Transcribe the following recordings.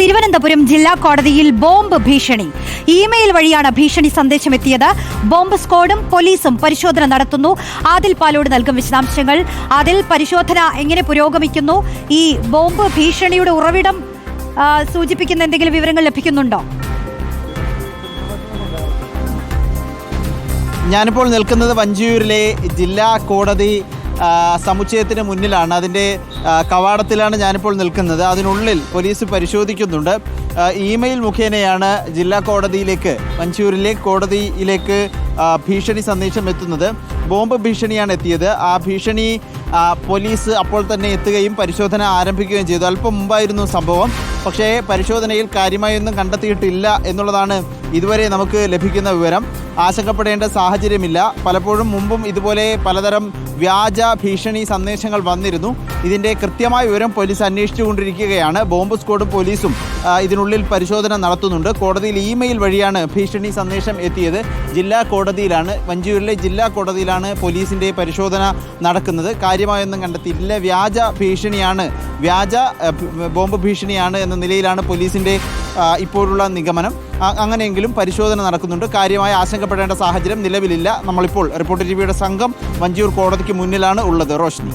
തിരുവനന്തപുരം ജില്ലാ കോടതിയിൽ ബോംബ് ഭീഷണി. ഇമെയിൽ വഴിയാണ് ഭീഷണി സന്ദേശം എത്തിയത് ബോംബ് സ്ക്വാഡും പോലീസും പരിശോധന നടത്തുന്നു. ആദിൽ പാലോട് നൽകും വിശദാംശങ്ങൾ. അതിൽ പരിശോധന എങ്ങനെ പുരോഗമിക്കുന്നു? ഈ ബോംബ് ഭീഷണിയുടെ ഉറവിടം സൂചിപ്പിക്കുന്ന എന്തെങ്കിലും വിവരങ്ങൾ ലഭിക്കുന്നുണ്ടോ? ഞാനിപ്പോൾ നിൽക്കുന്നത് വഞ്ചിയൂരിലെ ജില്ലാ കോടതി സമുച്ചയത്തിന് മുന്നിലാണ്. അതിന്റെ കവാടത്തിലാണ് ഞാനിപ്പോൾ നിൽക്കുന്നത്. അതിനുള്ളിൽ പോലീസ് പരിശോധിക്കുന്നുണ്ട്. ഇമെയിൽ മുഖേനയാണ് ജില്ലാ കോടതിയിലേക്ക് മഞ്ചൂരിലെ കോടതിയിലേക്ക് ഭീഷണി സന്ദേശം എത്തുന്നത്. ബോംബ് ഭീഷണിയാണ് എത്തിയത്. ആ ഭീഷണി പോലീസ് അപ്പോൾ തന്നെ എത്തുകയും പരിശോധന ആരംഭിക്കുകയും ചെയ്തു. അല്പം മുമ്പായിരുന്നു സംഭവം. പക്ഷേ പരിശോധനയിൽ കാര്യമായൊന്നും കണ്ടെത്തിയിട്ടില്ല എന്നുള്ളതാണ് ഇതുവരെ നമുക്ക് ലഭിക്കുന്ന വിവരം. ആശങ്കപ്പെടേണ്ട സാഹചര്യമില്ല. പലപ്പോഴും മുമ്പും ഇതുപോലെ പലതരം വ്യാജ ഭീഷണി സന്ദേശങ്ങൾ വന്നിരുന്നു. ഇതിന്റെ കൃത്യമായ വിവരം പോലീസ് അന്വേഷിച്ചുകൊണ്ടിരിക്കുകയാണ്. ബോംബ് സ്ക്വാഡും പോലീസും ഇതിനുള്ളിൽ പരിശോധന നടത്തുന്നുണ്ട്. കോടതിയിൽ ഇമെയിൽ വഴിയാണ് ഭീഷണി സന്ദേശം എത്തിയത്. ജില്ലാ കോടതിയിലാണ് വഞ്ചിയൂരിലെ ജില്ലാ കോടതിയിലാണ് പോലീസിന്റെ പരിശോധന നടക്കുന്നത്. കാര്യമായൊന്നും കണ്ടെത്തിയിട്ടില്ല. വ്യാജ ഭീഷണിയാണ് വ്യാജ ബോംബ് ഭീഷണിയാണ് എന്ന നിലയിലാണ് പോലീസിന്റെ ഇപ്പോഴുള്ള നിഗമനം. അങ്ങനെയെങ്കിലും പരിശോധന നടക്കുന്നുണ്ട്. കാര്യമായി ആശങ്കപ്പെടേണ്ട സാഹചര്യം നിലവിലില്ല. നമ്മളിപ്പോൾ റിപ്പോർട്ടർ ടിവിയുടെ സംഘം വഞ്ചിയൂർ കോടതിക്ക് മുന്നിലാണ് ഉള്ളത്. റോഷ്നി.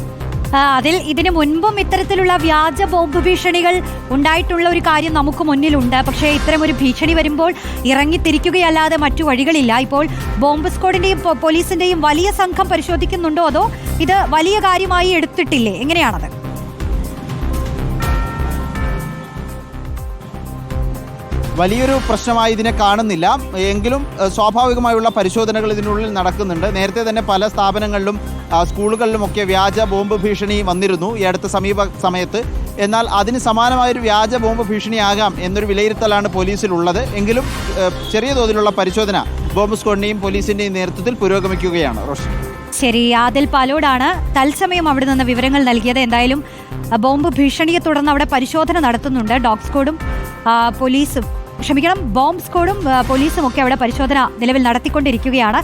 അതിൽ ഇതിനു മുൻപും ഇത്തരത്തിലുള്ള വ്യാജ ബോംബ് ഭീഷണികൾ ഉണ്ടായിട്ടുള്ള ഒരു കാര്യം നമുക്ക് മുന്നിലുണ്ട്. പക്ഷേ ഇത്തരം ഒരു ഭീഷണി വരുമ്പോൾ ഇറങ്ങിത്തിരിക്കുകയല്ലാതെ മറ്റു വഴികളില്ല. ഇപ്പോൾ ബോംബ് സ്ക്വാഡിന്റെയും പോലീസിന്റെയും വലിയ സംഘം പരിശോധിക്കുന്നുണ്ടോ അതോ ഇത് വലിയ കാര്യമായി എടുത്തിട്ടില്ലേ? എങ്ങനെയാണത്? വലിയൊരു പ്രശ്നമായി ഇതിനെ കാണുന്നില്ല. എങ്കിലും സ്വാഭാവികമായുള്ള പരിശോധനകൾ ഇതിനുള്ളിൽ നടക്കുന്നുണ്ട്. നേരത്തെ തന്നെ പല സ്ഥാപനങ്ങളിലും സ്കൂളുകളിലുമൊക്കെ വ്യാജ ബോംബ് ഭീഷണി വന്നിരുന്നു ഈ അടുത്ത സമീപ സമയത്ത്. എന്നാൽ അതിന് സമാനമായൊരു വ്യാജ ബോംബ് ഭീഷണിയാകാം എന്നൊരു വിലയിരുത്തലാണ് പോലീസിലുള്ളത് എങ്കിലും ചെറിയ തോതിലുള്ള പരിശോധന ബോംബ് സ്ക്വാഡിന്റെയും പോലീസിന്റെയും നേതൃത്വത്തിൽ പുരോഗമിക്കുകയാണ്. റോഷൻ. ശരി ആദിൽ പാലോടാണ്. തത്സമയം അവിടെ നിന്ന് വിവരങ്ങൾ നൽകിയത്. എന്തായാലും ബോംബ് ഭീഷണിയെ തുടർന്ന് അവിടെ പരിശോധന നടത്തുന്നുണ്ട്. ഡോഗ് സ്ക്വാഡും പോലീസും. ക്ഷമിക്കണം ബോംബ് സ്ക്വാഡും പോലീസും ഒക്കെ അവിടെ പരിശോധന നിലവിൽ നടത്തിക്കൊണ്ടിരിക്കുകയാണ്.